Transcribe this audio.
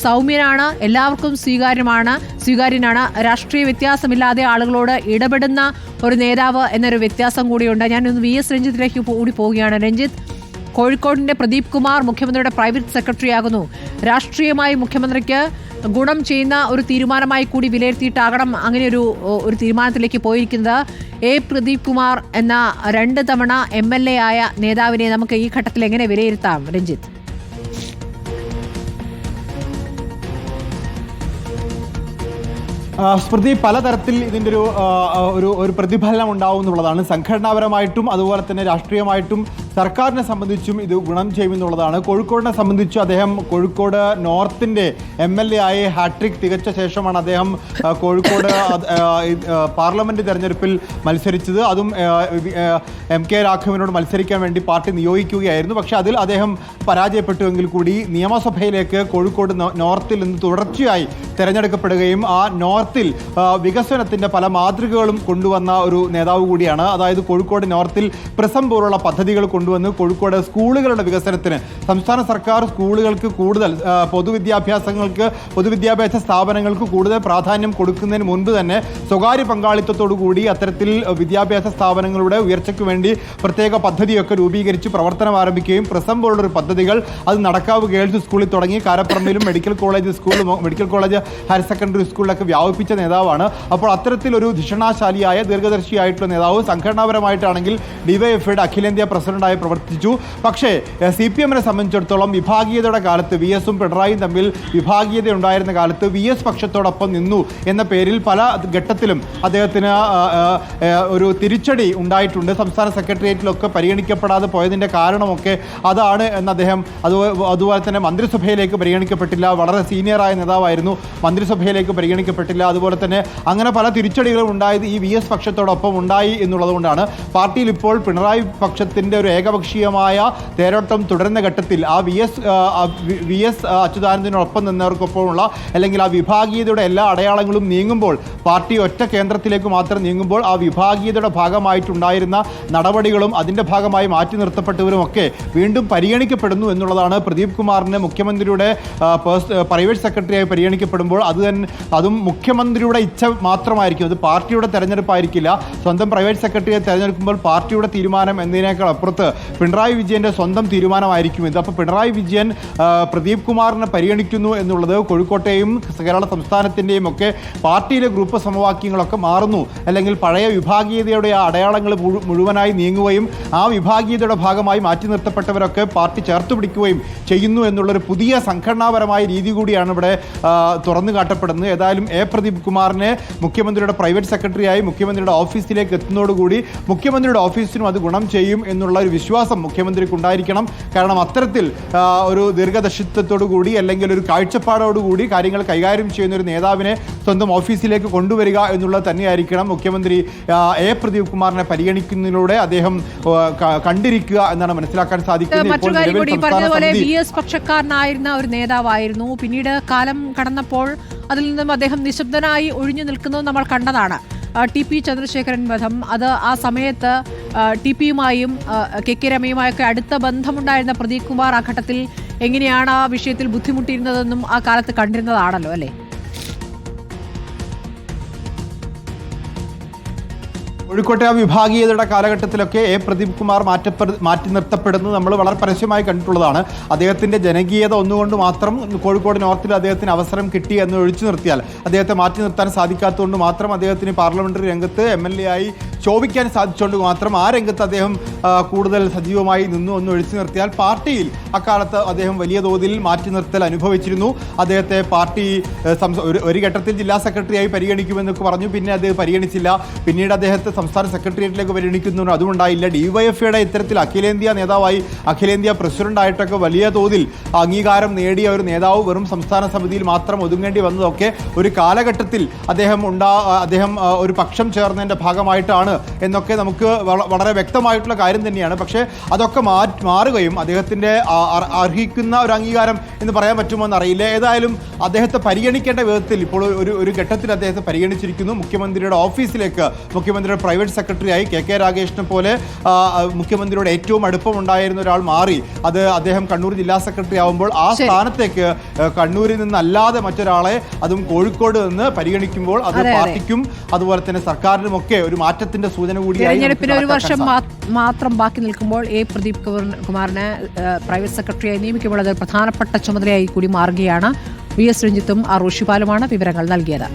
സൗമ്യനാണ് എല്ലാവർക്കും സ്വീകാര്യമാണ് സ്വീകാര്യനാണ്. രാഷ്ട്രീയ വ്യത്യാസമില്ലാതെ ആളുകളോട് ഇടപെടുന്ന ഒരു നേതാവ് എന്നൊരു വ്യത്യാസം കൂടിയുണ്ട്. ഞാനൊന്ന് വി എസ് രഞ്ജിത്തിലേക്ക് കൂടി പോവുകയാണ്. രഞ്ജിത്ത് കോഴിക്കോടിന്റെ പ്രദീപ് കുമാർ മുഖ്യമന്ത്രിയുടെ പ്രൈവറ്റ് സെക്രട്ടറി ആകുന്നു. രാഷ്ട്രീയമായി മുഖ്യമന്ത്രിക്ക് ഗുണം ചെയ്യുന്ന ഒരു തീരുമാനമായി കൂടി വിലയിരുത്തിയിട്ടാകണം അങ്ങനെ ഒരു ഒരു തീരുമാനത്തിലേക്ക് പോയിരിക്കുന്നത്. എ പ്രദീപ് കുമാർ എന്ന രണ്ട് തവണ എ ആയ നേതാവിനെ നമുക്ക് ഈ ഘട്ടത്തിൽ എങ്ങനെ വിലയിരുത്താം രഞ്ജിത്ത്? സ്മൃതി പലതരത്തിൽ ഇതിന്റെ ഒരു ഒരു പ്രതിഫലനം ഉണ്ടാവും എന്നുള്ളതാണ്. സംഘടനാപരമായിട്ടും അതുപോലെ തന്നെ രാഷ്ട്രീയമായിട്ടും സർക്കാരിനെ സംബന്ധിച്ചും ഇത് ഗുണം ചെയ്യുമെന്നുള്ളതാണ്. കോഴിക്കോടിനെ സംബന്ധിച്ച് അദ്ദേഹം കോഴിക്കോട് നോർത്തിന്റെ എം എൽ എ ആയി ഹാട്രിക് തികച്ച ശേഷമാണ് അദ്ദേഹം കോഴിക്കോട് പാർലമെന്റ് തിരഞ്ഞെടുപ്പിൽ മത്സരിച്ചത്. അതും എം കെ രാഘവനോട് മത്സരിക്കാൻ വേണ്ടി പാർട്ടി നിയോഗിക്കുകയായിരുന്നു. പക്ഷേ അതിൽ അദ്ദേഹം പരാജയപ്പെട്ടുവെങ്കിൽ കൂടി നിയമസഭയിലേക്ക് കോഴിക്കോട് നോർത്തിൽ നിന്ന് തുടർച്ചയായി തിരഞ്ഞെടുക്കപ്പെടുകയും ആ നോർത്തിൽ വികസനത്തിന്റെ പല മാതൃകകളും കൊണ്ടുവന്ന ഒരു നേതാവ് കൂടിയാണ്. അതായത് കോഴിക്കോട് നോർത്തിൽ പ്രസം പോലുള്ള പദ്ധതികൾ കൊണ്ടുവന്ന് കോഴിക്കോട് സ്കൂളുകളുടെ വികസനത്തിന്. സംസ്ഥാന സർക്കാർ സ്കൂളുകൾക്ക് കൂടുതൽ പൊതുവിദ്യാഭ്യാസങ്ങൾക്ക് പൊതുവിദ്യാഭ്യാസ സ്ഥാപനങ്ങൾക്ക് കൂടുതൽ പ്രാധാന്യം കൊടുക്കുന്നതിന് മുൻപ് തന്നെ സ്വകാര്യ പങ്കാളിത്തത്തോടു കൂടി അത്തരത്തിൽ വിദ്യാഭ്യാസ സ്ഥാപനങ്ങളുടെ ഉയർച്ചയ്ക്ക് വേണ്ടി പ്രത്യേക പദ്ധതിയൊക്കെ രൂപീകരിച്ച് പ്രവർത്തനം ആരംഭിക്കുകയും പ്രസം പോലുള്ള പദ്ധതികൾ അത് നടക്കാവ് ഗേൾസ് സ്കൂളിൽ തുടങ്ങി കാരപ്പറമ്പിലും മെഡിക്കൽ കോളേജ് സ്കൂളിലും മെഡിക്കൽ കോളേജ് ഹയർ സെക്കൻഡറി സ്കൂളിലൊക്കെ വ്യാപിപ്പിച്ച നേതാവാണ്. അപ്പോൾ അത്തരത്തിലൊരു ധിഷണാശാലിയായ ദീർഘദർശിയായിട്ടുള്ള നേതാവ് സംഘടനാപരമായിട്ടാണെങ്കിൽ ഡിവൈഎഫ്ഐയുടെ അഖിലേന്ത്യാ പ്രസിഡന്റായി പ്രവർത്തിച്ചു. പക്ഷേ സി പി എമ്മിനെ സംബന്ധിച്ചിടത്തോളം വിഭാഗീയതയുടെ കാലത്ത് വി എസും പിണറായിയും തമ്മിൽ വിഭാഗീയത ഉണ്ടായിരുന്ന കാലത്ത് വി എസ് പക്ഷത്തോടൊപ്പം നിന്നു എന്ന പേരിൽ പല ഘട്ടത്തിലും അദ്ദേഹത്തിന് ഒരു തിരിച്ചടി ഉണ്ടായിട്ടുണ്ട്. സംസ്ഥാന സെക്രട്ടേറിയറ്റിലൊക്കെ പരിഗണിക്കപ്പെടാതെ പോയതിന്റെ കാരണമൊക്കെ അതാണ് എന്ന് അദ്ദേഹം അത് അതുപോലെ തന്നെ മന്ത്രിസഭയിലേക്ക് പരിഗണിക്കപ്പെട്ടില്ല. വളരെ സീനിയറായ നേതാവായിരുന്നു. മന്ത്രിസഭയിലേക്ക് പരിഗണിക്കപ്പെട്ടില്ല. അതുപോലെ തന്നെ അങ്ങനെ പല തിരിച്ചടികളും ഉണ്ടായത് ഈ വി എസ് പക്ഷത്തോടൊപ്പം ഉണ്ടായി എന്നുള്ളതുകൊണ്ടാണ്. പാർട്ടിയിൽ ഇപ്പോൾ പിണറായി പക്ഷത്തിന്റെ ഒരു ഏകപക്ഷീയമായ തേരോട്ടം തുടരുന്ന ഘട്ടത്തിൽ ആ വി എസ് വി എസ് അച്യുതാനന്ദനോടൊപ്പം നിന്നവർക്കൊപ്പമുള്ള അല്ലെങ്കിൽ ആ വിഭാഗീയതയുടെ എല്ലാ അടയാളങ്ങളും നീങ്ങുമ്പോൾ പാർട്ടി ഒറ്റ കേന്ദ്രത്തിലേക്ക് മാത്രം നീങ്ങുമ്പോൾ ആ വിഭാഗീയതയുടെ ഭാഗമായിട്ടുണ്ടായിരുന്ന നടപടികളും അതിന്റെ ഭാഗമായി മാറ്റി നിർത്തപ്പെട്ടവരുമൊക്കെ വീണ്ടും പരിഗണിക്കപ്പെടുന്നു എന്നുള്ളതാണ് പ്രദീപ് കുമാറിന് മുഖ്യമന്ത്രിയുടെ പ്രൈവറ്റ് സെക്രട്ടറിയായി പരിഗണിക്കപ്പെടുമ്പോൾ അത് തന്നെ അതും മുഖ്യമന്ത്രിയുടെ ഇച്ഛ മാത്രമായിരിക്കും. അത് പാർട്ടിയുടെ തെരഞ്ഞെടുപ്പായിരിക്കില്ല. സ്വന്തം പ്രൈവറ്റ് സെക്രട്ടറിയെ തെരഞ്ഞെടുക്കുമ്പോൾ പാർട്ടിയുടെ തീരുമാനം എന്നതിനേക്കാൾ അപ്പുറത്ത് പിണറായി വിജയന്റെ സ്വന്തം തീരുമാനമായിരിക്കും ഇത് അപ്പോൾ പിണറായി വിജയൻ പ്രദീപ് കുമാറിനെ പരിഗണിക്കുന്നു എന്നുള്ളത് കോഴിക്കോട്ടെയും കേരള സംസ്ഥാനത്തിന്റെയും ഒക്കെ പാർട്ടിയിലെ ഗ്രൂപ്പ് സമവാക്യങ്ങളൊക്കെ മാറുന്നു. അല്ലെങ്കിൽ പഴയ വിഭാഗീയതയുടെ ആ അടയാളങ്ങൾ മുഴുവനായി നീങ്ങുകയും ആ വിഭാഗീയതയുടെ ഭാഗമായി മാറ്റി നിർത്തപ്പെട്ടവരൊക്കെ പാർട്ടി ചേർത്ത് പിടിക്കുകയും ചെയ്യുന്നു എന്നുള്ളൊരു പുതിയ സംഘടനാപരമായ രീതി കൂടിയാണ് ഇവിടെ തുറന്നു കാട്ടപ്പെടുന്നത്. ഏതായാലും എ പ്രദീപ് കുമാറിനെ മുഖ്യമന്ത്രിയുടെ പ്രൈവറ്റ് സെക്രട്ടറിയായി മുഖ്യമന്ത്രിയുടെ ഓഫീസിലേക്ക് എത്തുന്നതോടുകൂടി മുഖ്യമന്ത്രിയുടെ ഓഫീസിനും അത് ഗുണം ചെയ്യും എന്നുള്ള ഒരു വിശ്വാസം മുഖ്യമന്ത്രിക്ക് ഉണ്ടായിരിക്കണം കാരണം അത്തരത്തിൽ ഒരു ദീർഘദർശിത്വത്തോടു കൂടി അല്ലെങ്കിൽ ഒരു കാഴ്ചപ്പാടോടുകൂടി കാര്യങ്ങൾ കൈകാര്യം ചെയ്യുന്ന ഒരു നേതാവിനെ സ്വന്തം ഓഫീസിലേക്ക് കൊണ്ടുവരിക എന്നുള്ളത് തന്നെയായിരിക്കണം മുഖ്യമന്ത്രി എ. പ്രദീപ് കുമാറിനെ പരിഗണിക്കുന്നതിലൂടെ അദ്ദേഹം കണ്ടിരിക്കുക എന്നാണ് മനസ്സിലാക്കാൻ സാധിക്കുന്നത്. പക്ഷക്കാരനായിരുന്ന ഒരു നേതാവായിരുന്നു. പിന്നീട് കാലം കടന്നപ്പോൾ അതിൽ നിന്നും അദ്ദേഹം നിശബ്ദനായി ഒഴിഞ്ഞു നിൽക്കുന്നത് നമ്മൾ കണ്ടതാണ്. ടി പി ചന്ദ്രശേഖരൻ വധം. അത് ആ സമയത്ത് ടി പിയുമായും കെ കെ രമയുമായൊക്കെ അടുത്ത ബന്ധമുണ്ടായിരുന്ന പ്രദീപ് കുമാർ ആ ഘട്ടത്തിൽ എങ്ങനെയാണ് ആ വിഷയത്തിൽ ബുദ്ധിമുട്ടിയിരുന്നതെന്നും ആ കാലത്ത് കണ്ടിരുന്നതാണല്ലോ അല്ലേ? കോഴിക്കോട്ടെ ആ വിഭാഗീയതയുടെ കാലഘട്ടത്തിലൊക്കെ എ പ്രദീപ് കുമാർ മാറ്റപ്പെ മാറ്റി നിർത്തപ്പെടുന്നത് നമ്മൾ വളരെ പരസ്യമായി കണ്ടിട്ടുള്ളതാണ്. അദ്ദേഹത്തിന്റെ ജനകീയത ഒന്നുകൊണ്ട് മാത്രം കോഴിക്കോട് നോർത്തിൽ അദ്ദേഹത്തിന് അവസരം കിട്ടി എന്ന് ഒഴിച്ചു നിർത്തിയാൽ അദ്ദേഹത്തെ മാറ്റി നിർത്താൻ സാധിക്കാത്തതുകൊണ്ട് മാത്രം അദ്ദേഹത്തിന് പാർലമെന്ററി രംഗത്ത് എം എൽ എ ആയി ശോഭിക്കാൻ സാധിച്ചുകൊണ്ട് മാത്രം ആ രംഗത്ത് അദ്ദേഹം കൂടുതൽ സജീവമായി നിന്നു ഒന്ന് ഒഴിച്ചു നിർത്തിയാൽ പാർട്ടിയിൽ അക്കാലത്ത് അദ്ദേഹം വലിയ തോതിൽ മാറ്റി നിർത്തൽ അനുഭവിച്ചിരുന്നു. അദ്ദേഹത്തെ പാർട്ടി ഒരു ഘട്ടത്തിൽ ജില്ലാ സെക്രട്ടറിയായി പരിഗണിക്കുമെന്നൊക്കെ പറഞ്ഞു. പിന്നെ അത് പരിഗണിച്ചില്ല. പിന്നീട് അദ്ദേഹത്തെ സംസ്ഥാന സെക്രട്ടേറിയറ്റിലേക്ക് പരിഗണിക്കുന്നു. അതുമുണ്ടായില്ല. ഡിവൈഎഫ്ഐയുടെ ഇത്തരത്തിൽ അഖിലേന്ത്യാ നേതാവായി അഖിലേന്ത്യാ പ്രസിഡന്റായിട്ടൊക്കെ വലിയ തോതിൽ അംഗീകാരം നേടിയ ഒരു നേതാവ് വെറും സംസ്ഥാന സമിതിയിൽ മാത്രം ഒതുങ്ങേണ്ടി വന്നതൊക്കെ ഒരു കാലഘട്ടത്തിൽ അദ്ദേഹം ഉണ്ടാ അദ്ദേഹം ഒരു പക്ഷം ചേർന്നതിന്റെ ഭാഗമായിട്ടാണ് എന്നൊക്കെ നമുക്ക് വളരെ വ്യക്തമായിട്ടുള്ള കാര്യം തന്നെയാണ് പക്ഷേ അതൊക്കെ മാറുകയും അദ്ദേഹത്തിന്റെ അർഹിക്കുന്ന ഒരു അംഗീകാരം എന്ന് പറയാൻ പറ്റുമോ എന്നറിയില്ല ഏതായാലും അദ്ദേഹത്തെ പരിഗണിക്കേണ്ട വിധത്തിൽ ഇപ്പോൾ ഒരു ഒരു ഘട്ടത്തിൽ അദ്ദേഹത്തെ പരിഗണിച്ചിരിക്കുന്നു മുഖ്യമന്ത്രിയുടെ ഓഫീസിലേക്ക് മുഖ്യമന്ത്രിയുടെ പ്രൈവറ്റ് സെക്രട്ടറിയായി കെ കെ രാഗേഷിനെ പോലെ മുഖ്യമന്ത്രിയുടെ ഏറ്റവും അടുപ്പമുണ്ടായിരുന്ന ഒരാൾ മാറി അത് അദ്ദേഹം കണ്ണൂർ ജില്ലാ സെക്രട്ടറി ആവുമ്പോൾ ആ. സ്ഥാനത്തേക്ക് കണ്ണൂരിൽ നിന്നല്ലാതെ മറ്റൊരാളെ അതും കോഴിക്കോട് നിന്ന് പരിഗണിക്കുമ്പോൾ അത്. പാർട്ടിക്കും അതുപോലെ തന്നെ സർക്കാരിനുമൊക്കെ ഒരു മാറ്റത്തിന്റെ സൂചന കൂടി തെരഞ്ഞെടുപ്പിന് ഒരു വർഷം മാത്രം ബാക്കി നിൽക്കുമ്പോൾ എ. പ്രദീപ് കുമാറിനെ പ്രൈവറ്റ് സെക്രട്ടറിയായി നിയമിക്കുമ്പോൾ അത് പ്രധാനപ്പെട്ട ചുമതലയായി കൂടി മാറുകയാണ്. വി. എസ്. രഞ്ജിത്തും ആർ ഋഷിപാലുമാണ് വിവരങ്ങൾ നൽകിയത്.